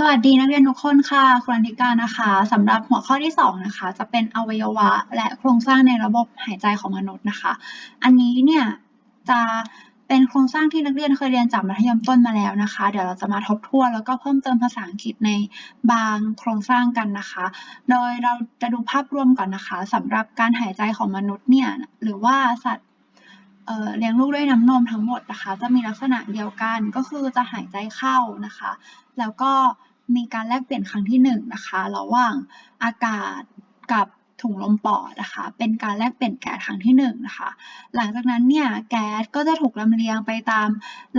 สวัสดีนักเรียนทุกคนค่ะครูรันทิกานะคะสำหรับหัวข้อที่สองนะคะจะเป็นอวัยวะและโครงสร้างในระบบหายใจของมนุษย์นะคะ อันนี้เนี่ยจะเป็นโครงสร้างที่นักเรียนเคยเรียนจากมัธยมต้นมาแล้วนะคะ เดี๋ยวเราจะมาทบทวนแล้วก็เพิ่มเติมภาษาอังกฤษในบางโครงสร้างกันนะคะ โดยเราจะดูภาพรวมก่อนนะคะสำหรับการหายใจของมนุษย์เนี่ยหรือว่าสัตว์เลี้ยงลูกด้วยน้ำนมทั้งหมดนะคะ จะมีลักษณะเดียวกันก็คือจะหายใจเข้านะคะ แล้วก็ มีการแลกเปลี่ยนครั้งที่หนึ่งนะคะระหว่างอากาศกับถุงลมปอดนะคะ เป็นการแลกเปลี่ยนแก๊สครั้งที่หนึ่งนะคะ หลังจากนั้นเนี่ยแก๊สก็จะถูกลำเลียงไปตาม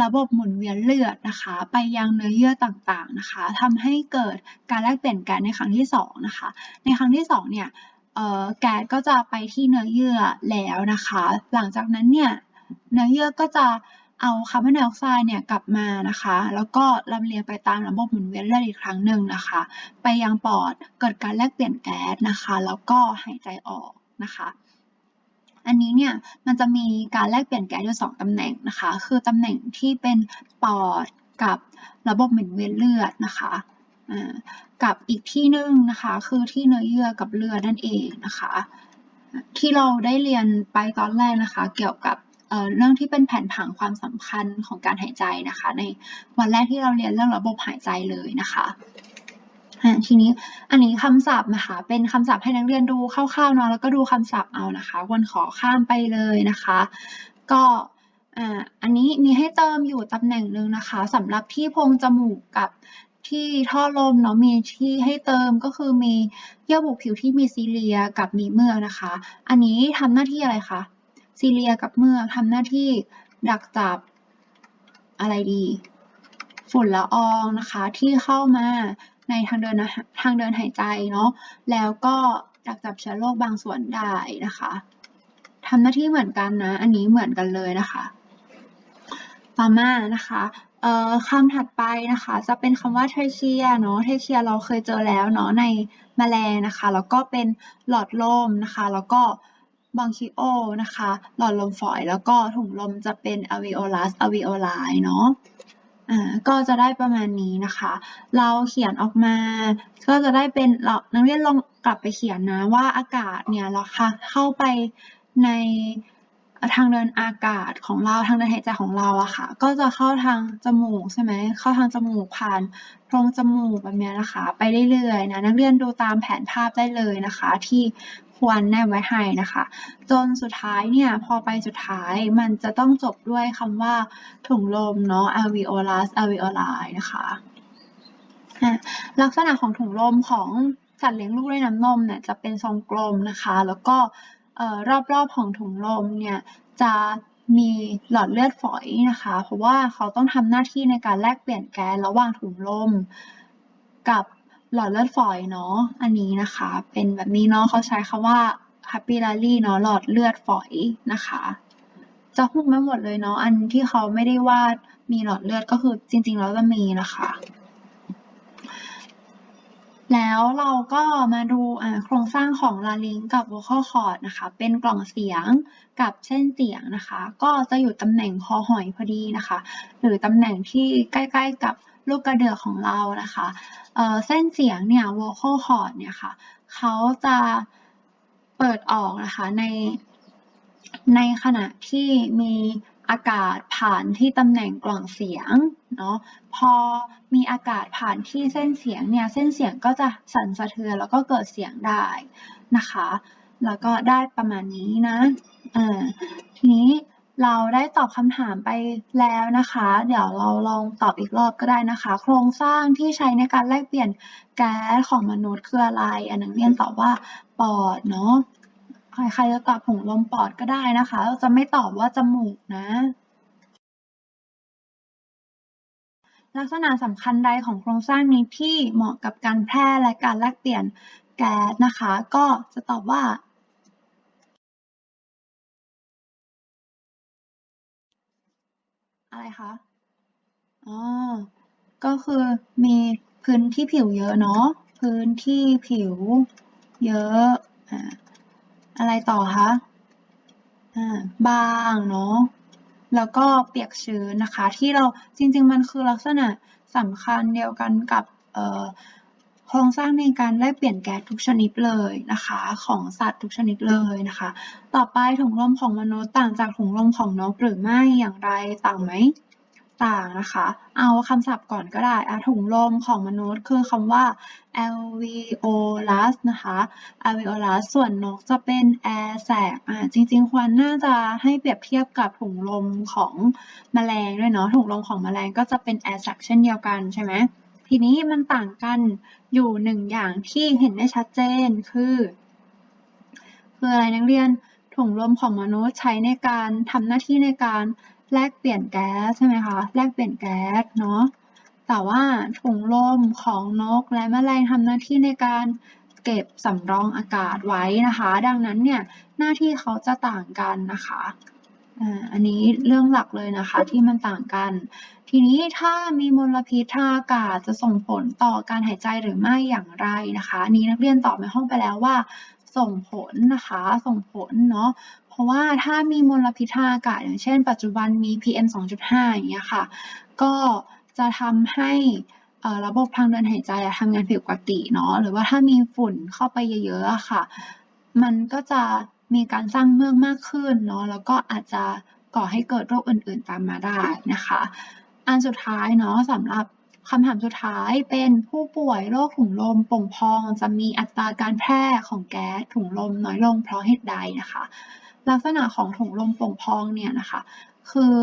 ระบบหมุนเวียนเลือดนะคะ ไปยังเนื้อเยื่อต่างๆนะคะทำให้เกิดการแลกเปลี่ยนแก๊สในครั้งที่สองนะคะ ในครั้งที่สองเนี่ยแก๊สก็จะไปที่เนื้อเยื่อแล้วนะคะ หลังจากนั้นเนี่ยเนื้อเยื่อก็จะ เอาคาร์บอนไดออกไซด์เนี่ยกลับมานะคะ แล้วก็ลำเลียงไปตามระบบหมุนเวียนเลือดอีกครั้งหนึ่งนะคะ ไปยังปอดเกิดการแลกเปลี่ยนแก๊สนะคะ แล้วก็หายใจออกนะคะอันนี้เนี่ยมันจะมีการแลกเปลี่ยนแก๊สอยู่สองตำแหน่งนะคะ คือตำแหน่งที่เป็นปอดกับระบบหมุนเวียนเลือดนะคะกับอีกที่หนึ่งนะคะคือที่เนื้อเยื่อกับเลือดนั่นเองนะคะ ที่เราได้เรียนไปตอนแรกนะคะ เกี่ยวกับ เรื่องที่เป็นแผนผังความสำคัญของการหายใจนะคะ ในวันแรกที่เราเรียนเรื่องระบบหายใจเลยนะคะทีนี้อันนี้คำศัพท์นะคะ เป็นคำศัพท์ให้นักเรียนดูคร่าวๆเนาะแล้วก็ดูคำศัพท์เอานะคะวนขอข้ามไปเลยนะคะ ก็อันนี้มีให้เติมอยู่ตำแหน่งหนึ่งนะคะสำหรับที่โพรงจมูกกับที่ท่อลมเนาะมีที่ให้เติมก็คือมีเยื่อบุผิวที่มีซีเลียกับมีเมือกนะคะ อันนี้ทำหน้าที่อะไรคะ ซีเลียกับเมือกทำหน้าที่ดักจับอะไรดี ฝุ่นละอองนะคะที่เข้ามาในทางเดินทางเดินหายใจเนาะแล้วก็ดักจับเชื้อโรคบางส่วนได้นะคะทำหน้าที่เหมือนกันนะ อันนี้เหมือนกันเลยนะคะต่อมานะคะคำถัดไปนะคะจะเป็นคำว่าเทเชียเนาะเทเชียเราเคยเจอแล้วเนาะในแมลงนะคะ แล้วก็เป็นหลอดลมนะคะ แล้วก็ บองคิโอนะคะ หลอดลมฝอย แล้วก็ถุงลมจะเป็น alveolus alveoli เนาะอ่าก็จะได้ประมาณนี้นะคะ เราเขียนออกมา ก็จะได้เป็นเรานักเรียนลองกลับไปเขียนนะว่าอากาศเนี่ยเราค่ะเข้าไปในทางเดินอากาศของเราทางเดินหายใจของเราอะค่ะ ก็จะเข้าทางจมูกใช่ไหมเข้าทางจมูกผ่านโพรงจมูกแบบเนี้ยนะคะ ไปเรื่อยๆนะนักเรียนดูตามแผนภาพได้เลยนะคะ ที่ ควรแนบไว้ให้นะคะ จนสุดท้ายเนี่ย พอไปสุดท้ายมันจะต้องจบด้วยคำว่าถุงลมเนาะ alveolus alveoli นะคะลักษณะของถุงลมของสัตว์เลี้ยงลูกด้วยน้ำนมเนี่ยจะเป็นทรงกลมนะคะ แล้วก็เอ่อรอบๆของถุงลมเนี่ยจะมีหลอดเลือดฝอยนะคะ เพราะว่าเขาต้องทำหน้าที่ในการแลกเปลี่ยนแก๊สระหว่างถุงลมกับ หลอดเลือดฝอยเนาะ อันนี้นะคะ เป็นแบบนี้เนาะเขาใช้คำว่า capillary เนาะหลอดเลือดฝอยนะคะ จะหุ้มไม่หมดเลยเนาะ อันที่เขาไม่ได้วาดมีหลอดเลือดก็คือจริง ๆ แล้วจะมีนะคะ แล้วเราก็มาดูโครงสร้างของ larynx กับ vocal cord นะคะ เป็นกล่องเสียงกับเส้นเสียงนะคะ ก็จะอยู่ตำแหน่งคอหอยพอดีนะคะ หรือตำแหน่งที่ใกล้ๆกับลูกกระเดือกของเรานะคะเอ่อเส้นเสียงเนี่ย vocal cord เนี่ยค่ะเขาจะเปิดออกนะคะในในขณะที่มี อากาศผ่านที่ตำแหน่งกล่องเสียงเนาะพอมีอากาศผ่านที่เส้นเสียงเนี่ยเส้นเสียงก็จะสั่นสะเทือนแล้วก็เกิดเสียงได้นะคะ แล้วก็ได้ประมาณนี้นะอ่าทีนี้เราได้ตอบคำถามไปแล้วนะคะ เดี๋ยวเราลองตอบอีกรอบก็ได้นะคะ โครงสร้างที่ใช้ในการแลกเปลี่ยนแก๊สของมนุษย์คืออะไร อันนักเรียนตอบว่าปอดเนาะ ใครๆจะตอบถุงลมปอดก็ได้นะคะ เราจะไม่ตอบว่าจมูกนะ ลักษณะสำคัญใดของโครงสร้างนี้ที่เหมาะกับการแพร่และการแลกเปลี่ยนแก๊สนะคะ ก็จะตอบว่าอะไรคะ อ๋อ ก็คือมีพื้นที่ผิวเยอะเนาะ พื้นที่ผิวเยอะ อ่า อะไรต่อคะอ่าบางเนาะแล้วก็เปียกชื้นนะคะ ที่เราจริง ๆ มันคือลักษณะสำคัญเดียวกันกับโครงสร้างในการแลกเปลี่ยนแก๊สทุกชนิดเลยนะคะ ของสัตว์ทุกชนิดเลยนะคะ ต่อไปถุงลมของมนุษย์ต่างจากถุงลมของนกหรือไม่อย่างไรต่างไหม ต่างนะคะ เอาคำศัพท์ก่อนก็ได้อะถุงลมของมนุษย์คือคำว่า alveolus นะคะ alveolus ส่วนนกจะเป็น air sac อ่าจริงๆ ควรน่าจะให้เปรียบเทียบกับถุงลมของแมลงด้วยเนาะ ถุงลมของแมลงก็จะเป็น air sac เช่นเดียวกันใช่ไหม ทีนี้มันต่างกันอยู่หนึ่งอย่างที่เห็นได้ชัดเจนคือ คืออะไรนักเรียนถุงลมของมนุษย์ใช้ในการทำหน้าที่ในการ แลกเปลี่ยนแก๊สใช่ไหมคะแลกเปลี่ยนแก๊สเนาะแต่ว่าถุงลมของนกและแมลงทำหน้าที่ในการเก็บสำรองอากาศไว้นะคะ ดังนั้นเนี่ยหน้าที่เขาจะต่างกันนะคะอ่าอันนี้เรื่องหลักเลยนะคะที่มันต่างกัน ทีนี้ถ้ามีมลพิษทางอากาศจะส่งผลต่อการหายใจหรือไม่อย่างไรนะคะนี้นักเรียนตอบในห้องไปแล้วว่า ส่งผลนะคะ ส่งผลเนาะ ราะว่าถ้ามีมลพิษทางอากาศอย่างเช่น ปัจจุบันมี PM 2.5 อย่างเงี้ยค่ะ ก็จะทำให้ระบบทางเดินหายใจทำงานผิดปกติเนาะหรือว่าถ้ามีฝุ่นเข้าไปเยอะๆค่ะ มันก็จะมีการสร้างเมือกมากขึ้นเนาะแล้วก็อาจจะก่อให้เกิดโรคอื่นๆตามมาได้นะคะ อันสุดท้ายเนาะสำหรับคำถามสุดท้ายเป็นผู้ป่วยโรคถุงลมโป่งพอง จะมีอัตราการแพร่ของแก๊สถุงลมน้อยลงเพราะเหตุใดนะคะ ลักษณะของถุงลมโป่งพองเนี่ยนะคะ คือ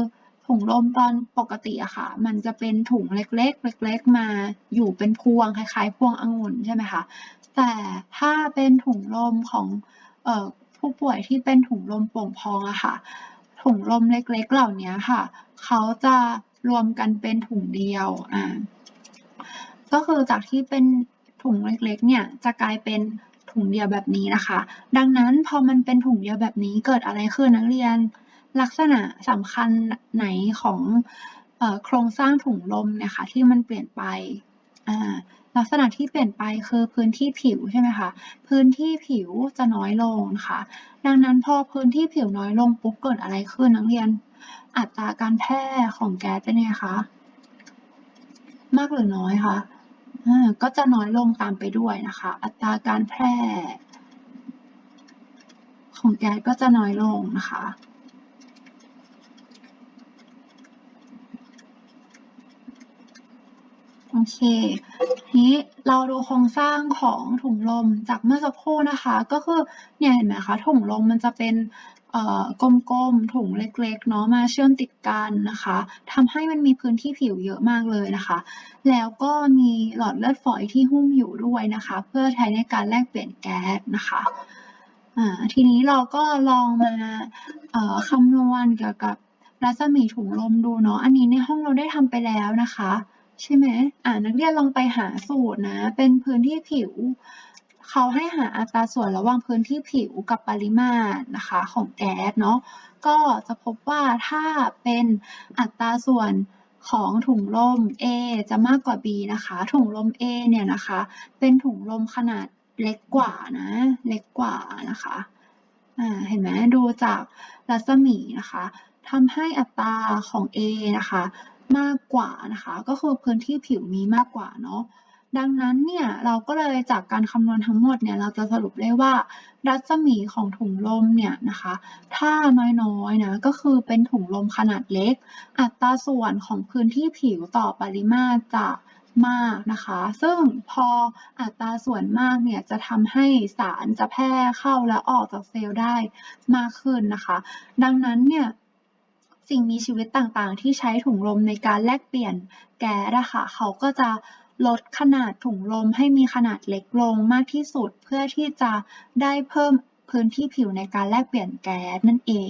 ถุงลมตอนปกติอะค่ะ มันจะเป็นถุงเล็กๆ เล็ก ๆ มาอยู่เป็นพวงคล้ายๆ พวงองุ่นใช่ไหมคะ แต่ถ้าเป็นถุงลมของออผู้ป่วยที่เป็นถุงลมโป่งพองอะค่ะ ถุงลมเล็กๆ เหล่านี้ค่ะ เขาจะรวมกันเป็นถุงเดียว อ่า ก็คือจากที่เป็นถุงเล็กๆ เนี่ย จะกลายเป็น ถุงเดียวแบบนี้นะคะ ดังนั้นพอมันเป็นถุงเดียวแบบนี้เกิดอะไรขึ้นนักเรียน ลักษณะสำคัญไหนของอโครงสร้างถุงลมเนี่ยค่ะที่มันเปลี่ยนไปลักษณะที่เปลี่ยนไปคือพื้นที่ผิวใช่ไหมคะ พื้นที่ผิวจะน้อยลงนะคะดังนั้นพอพื้นที่ผิวน้อยลงปุ๊บเกิดอะไรขึ้นนักเรียน อัตราการแพร่ของแก๊สเป็นไงคะ มากหรือน้อยคะ ก็จะน้อยลงตามไปด้วยนะคะ อัตราการแพร่ ของแก๊สก็จะน้อยลงนะคะโอเคทีนี้เราดูโครงสร้างของถุงลมจากเมื่อสักครู่นะคะ ก็คือเนี่ยเห็นไหมคะถุงลมมันจะเป็น กลมๆถุงเล็กๆเนาะมาเชื่อมติดกันนะคะทำให้มันมีพื้นที่ผิวเยอะมากเลยนะคะ แล้วก็มีหลอดเลือดฝอยที่หุ้มอยู่ด้วยนะคะ เพื่อใช้ในการแลกเปลี่ยนแก๊สนะคะทีนี้เราก็ลองมาคำนวณเกี่ยวกับรัศมีถุงลมดูเนาะอันนี้ในห้องเราได้ทำไปแล้วนะคะ ใช่ไหมอ่านักเรียนลองไปหาสูตรนะ เป็นพื้นที่ผิว เขาให้หาอัตราส่วนระหว่างพื้นที่ผิวกับปริมาตรนะคะของแก๊สเนาะก็จะพบว่าถ้าเป็นอัตราส่วนของถุงลม A จะมากกว่า B นะคะ ถุงลม A เนี่ยนะคะ เป็นถุงลมขนาดเล็กกว่านะ เล็กกว่านะคะอ่าเห็นไหมดูจากรัศมีนะคะทำให้อัตราของ A นะคะ มากกว่านะคะ ก็คือพื้นที่ผิวมีมากกว่าเนาะ ดังนั้นเนี่ยเราก็เลยจากการคำนวณทั้งหมดเนี่ยเราจะสรุปได้ว่ารัศมีของถุงลมเนี่ยนะคะ ถ้าน้อยๆนะก็คือเป็นถุงลมขนาดเล็ก อัตราส่วนของพื้นที่ผิวต่อปริมาตรจะมากนะคะ ซึ่งพออัตราส่วนมากเนี่ยจะทำให้สารจะแพร่เข้าและออกจากเซลล์ได้มากขึ้นนะคะ ดังนั้นเนี่ยสิ่งมีชีวิตต่างๆ ที่ใช้ถุงลมในการแลกเปลี่ยนแก๊สอะค่ะเขาก็จะ ลดขนาดถุงลมให้มีขนาดเล็กลงมากที่สุด เพื่อที่จะได้เพิ่มพื้นที่ผิวในการแลกเปลี่ยนแก๊สนั่นเอง